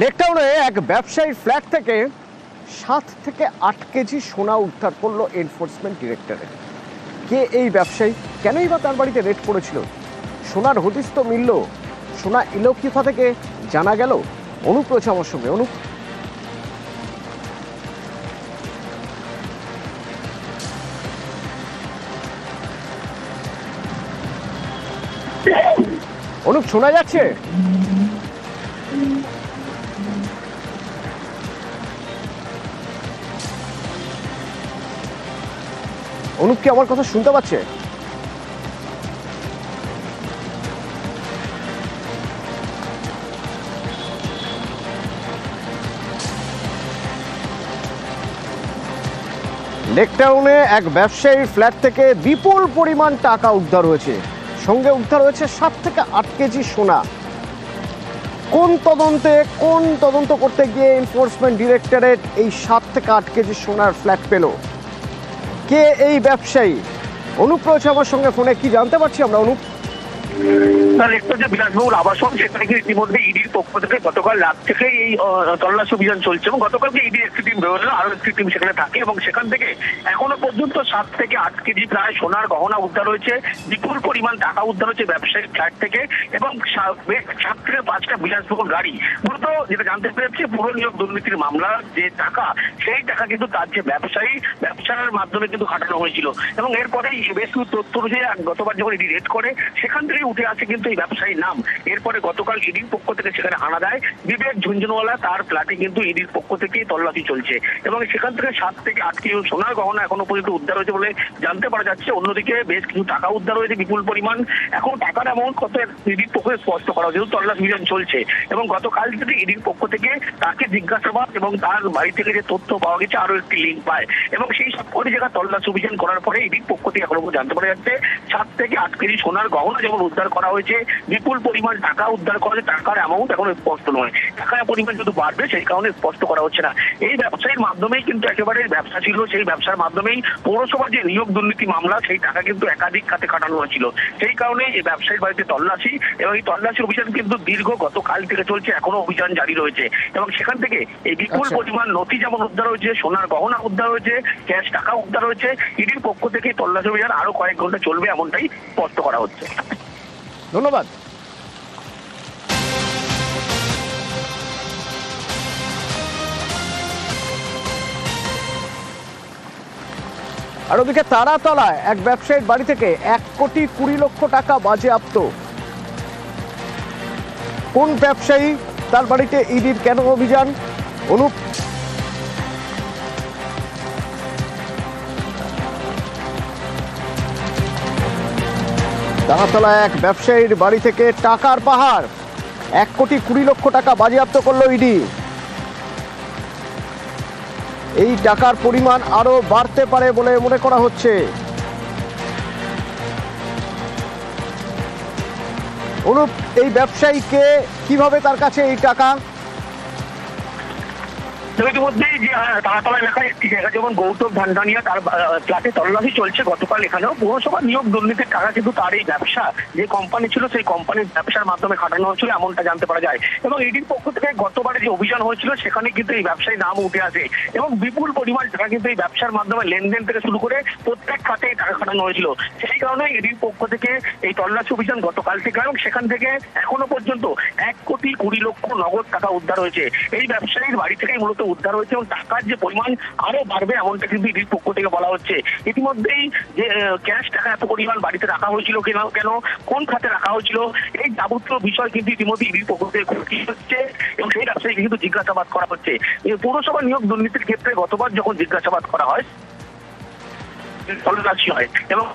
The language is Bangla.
লেকটাউনে এক ব্যবসায়ীর ফ্ল্যাট থেকে সাত থেকে আট কেজি সোনা উদ্ধার করল এনফোর্সমেন্ট ডিরেক্টরেট। কে এই ব্যবসায়ী? কেনই বা তার বাড়িতে রেড করেছিল সোনার হদিস তো মিলল। সোনা এলো কোথা থেকে জানা গেল? অনুপ রয়েছে আমার সঙ্গে, অনুপ। অনুপ, শোনা যাচ্ছে? অনুপ কি আমার কথা শুনতে পাচ্ছে? লেকটাউনে এক ব্যবসায়ীর ফ্ল্যাট থেকে বিপুল পরিমাণ টাকা উদ্ধার হয়েছে। সঙ্গে উদ্ধার হয়েছে সাত থেকে আট কেজি সোনা। কোন তদন্তে, কোন তদন্ত করতে গিয়ে এনফোর্সমেন্ট ডিরেক্টরেট এই সাত থেকে আট কেজি সোনার ফ্ল্যাট পেল? কে এই ব্যবসায়ী? অনুপ আমার সঙ্গে ফোনে কি জানতে পারছি আমরা? অনুপ যে বিলাসবাবুর আবাসন, সেখানে ইতিমধ্যে ইডির পক্ষ থেকে গতকাল রাত থেকে এই তল্লাশি অভিযান চলছে এবং গতকালকে ইডি একটি টিম বেরোলো আরও একটি টিম সেখানে থাকে এবং সেখান থেকে এখনও পর্যন্ত সাত থেকে আট কেজি প্রায় সোনার গহনা উদ্ধার হয়েছে, বিপুল পরিমাণ টাকা উদ্ধার হয়েছে ব্যবসায়িক ফ্ল্যাট থেকে এবং সাত থেকে পাঁচটা বিলাসবহুল গাড়ি। মূলত যেটা জানতে পেরেছি, পুরো নিয়োগ দুর্নীতির মামলা, যে টাকা, সেই টাকা কিন্তু তার যে ব্যবসায়ী, ব্যবসার মাধ্যমে কিন্তু খাটানো হয়েছিল। এবং এরপরে বেশ কিছু তথ্য অনুযায়ী গতবার যখন ইডি রেড করে, সেখান থেকে উঠে আসে কিন্তু এই ব্যবসায়ীর নাম। এরপরে গতকাল ইডির পক্ষ থেকে সেখানে হানা দেয় বিবেক ঝুনঝুনওয়ালা, তার ফ্ল্যাটে কিন্তু ইডির পক্ষ থেকে তল্লাশি চলছে। এবং সেখান থেকে সাত থেকে আট কিলো সোনার গহনা এখনও পর্যন্ত উদ্ধার হয়েছে বলে জানতে পারা যাচ্ছে। অন্যদিকে বেশ কিছু টাকা উদ্ধার হয়েছে, বিপুল পরিমাণ। এখন টাকার অ্যামাউন্ট কত ইডির পক্ষে স্পষ্ট করা যেহেতু তল্লাশি অভিযান চলছে। এবং গতকাল থেকে ইডির পক্ষ থেকে তাকে জিজ্ঞাসাবাদ এবং তার বাড়ি থেকে যে তথ্য পাওয়া গেছে আরও একটি লিঙ্ক পায়। এবং সেই সব কটি জায়গা তল্লাশি অভিযান করার পরে ইডির পক্ষ থেকে এখনও জানতে পারা যাচ্ছে, সাত থেকে আট কেজি সোনার গহনা যেমন উদ্ধার করা হয়েছে। বিপুল পরিমাণ টাকা উদ্ধার করা হয়েছে। টাকার অ্যামাউন্ট এখন স্পষ্ট নয়। টাকার পরিমাণ যদি বাড়বে সেই কারণে স্পষ্ট করা হচ্ছে না। এই ব্যবসায়ীর মাধ্যমেই কিন্তু একেবারে ব্যবসা ছিল সেই ব্যবসার মাধ্যমেই পৌরসভার যে নিয়োগ দুর্নীতি মামলা সেই টাকা কিন্তু একাধিক খাতে কাটানো হয়েছিল। সেই কারণে এই ব্যবসায়ীর বাড়িতে তল্লাশি এবং এই তল্লাশি অভিযান কিন্তু দীর্ঘ গতকাল থেকে চলছে এখনও অভিযান জারি রয়েছে। এবং সেখান থেকে এই বিপুল আচ্ছা। পরিমাণ নথি যেমন উদ্ধার হয়েছে সোনার গহনা উদ্ধার হয়েছে ক্যাশ টাকা উদ্ধার হয়েছে ইডির পক্ষ থেকে তল্লাশি অভিযান আরও কয়েক ঘণ্টা চলবে এমনটাই স্পষ্ট করা হচ্ছে। ধন্যবাদ। আর ওদিকে তারাতলায় এক ব্যবসায়ীর বাড়ি থেকে এক কোটি কুড়ি লক্ষ টাকা বাজে বাজেয়াপ্ত। কোন ব্যবসায়ী তার বাড়িতে ইডির কেন অভিযান? অনুপ তারাতলায় এক ব্যবসায়ীর বাড়ি থেকে টাকার পাহাড়। এক কোটি কুড়ি লক্ষ টাকা বাজেয়াপ্ত করল ইডি। এই টাকার পরিমাণ আরও বাড়তে পারে বলে মনে করা হচ্ছে। অনুপ, এই ব্যবসায়ীকে কীভাবে তার কাছে এই টাকা ইতিমধ্যেই তারাতলা এলাকায় একটি জায়গা যেমন গৌতম ধানদানিয়া তার ফ্ল্যাটে তল্লাশি চলছে গতকাল এখানেও। পৌরসভা নিয়োগ দুর্নীতির টাকা কিন্তু তার এই ব্যবসা, যে কোম্পানি ছিল সেই কোম্পানির ব্যবসার মাধ্যমে খাটানো হচ্ছিল এমনটা জানতে পারা যায়। এবং ইডির পক্ষ থেকে গতবারে যে অভিযান হয়েছিল, সেখানে কিন্তু এই ব্যবসায়ী নাম উঠে আসে। এবং বিপুল পরিমাণ টাকা কিন্তু এই ব্যবসার মাধ্যমে লেনদেন থেকে শুরু করে প্রত্যেক খাতে টাকা খাটানো হয়েছিল। সেই কারণে ইডির পক্ষ থেকে এই তল্লাশি অভিযান গতকাল থেকে এবং সেখান থেকে এখনও পর্যন্ত এক কোটি কুড়ি লক্ষ নগদ টাকা উদ্ধার হয়েছে। এই ব্যবসায়ীর বাড়ি থেকেই মূলত উদ্ধার হয়েছে এবং টাকার যে পরিমাণ আরও বাড়বে এমনটা কিন্তু ইডির পক্ষ থেকে বলা হচ্ছে। ইতিমধ্যেই যে ক্যাশ টাকা এত পরিমাণ বাড়িতে রাখা হয়েছিল কেন কেন, কোন খাতে রাখা হয়েছিল, এই যাবতীয় বিষয় কিন্তু ইতিমধ্যে ইডির পক্ষ থেকে হচ্ছে এবং সেই ব্যবসায়ী কিন্তু জিজ্ঞাসাবাদ করা হচ্ছে। পৌরসভা নিয়োগ দুর্নীতির ক্ষেত্রে গতবার যখন জিজ্ঞাসাবাদ করা হয় হয় এবং